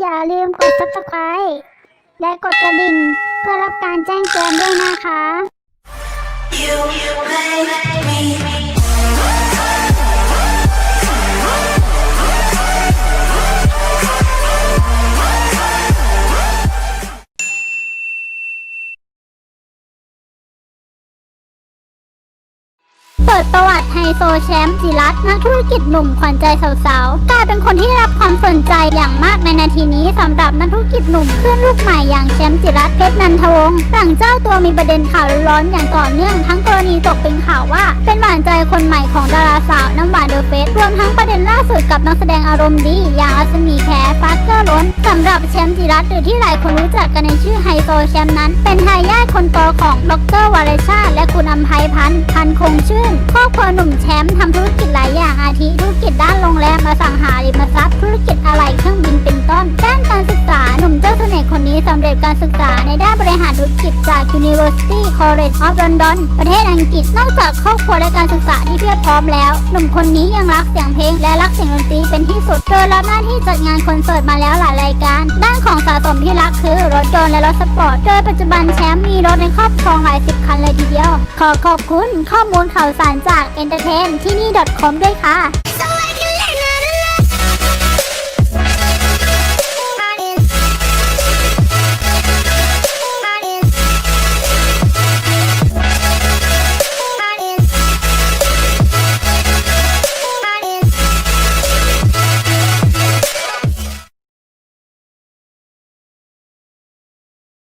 อย่าลืมกด subscribe และกดกระดิ่ง เพื่อรับการแจ้งเตือนด้วยนะคะ You make me เปิดประวัติไฮโซแชมป์จิรัตนักธุรกิจหนุ่มขวัญใจสาวๆ กลายเป็นคนที่ได้รับความสนใจอย่างมากในนาทีนี้สำหรับนักธุรกิจหนุ่มเพื่อนลูกใหม่อย่างแชมป์จิรัตเพชรนันทวงศ์หลังเจ้าตัวมีประเด็นข่าวร้อนอย่างต่อเนื่องทั้งกรณีตกเป็นข่าวว่า เป็นหวานใจคนใหม่ของดาราสาวน้ำหวานเดอะเฟสรวมทั้งประเด็นล่าสุดกับนักแสดงอารมณ์ดีอย่างอัศมีแขฟักเกอร์ล้นสำหรับแชมป์จิรัตหรือที่หลายคนรู้จักกันในชื่อไฮโซแชมป์นั้น เป็นทายาทคนโตของดรวรชา คุณอภัยพันธ์พันคงชื่นครอบครัวหนุ่มแชมป์ทำธุรกิจหลายอย่างอาทิธุรกิจด้านโรงแรมอสังหาริม ในด้านบริหารธุรกิจจาก University College of London ประเทศอังกฤษ นอกจากครอบครัวและการศึกษาที่เพียบพร้อมแล้วหนุ่มคนนี้ยังรักเสียงเพลงและรักเสียงดนตรีเป็นที่สุดโดยรับหน้าที่จัดงานคอนเสิร์ตมาแล้วหลายรายการ ด้านของสะสมที่รักคือรถยนต์และรถสปอร์ต โดยปัจจุบันแชมป์มีรถในครอบครองหลายสิบคันเลยทีเดียว ขอขอบคุณข้อมูลข่าวสารจาก Entertain ที่นี่ .com ด้วยค่ะ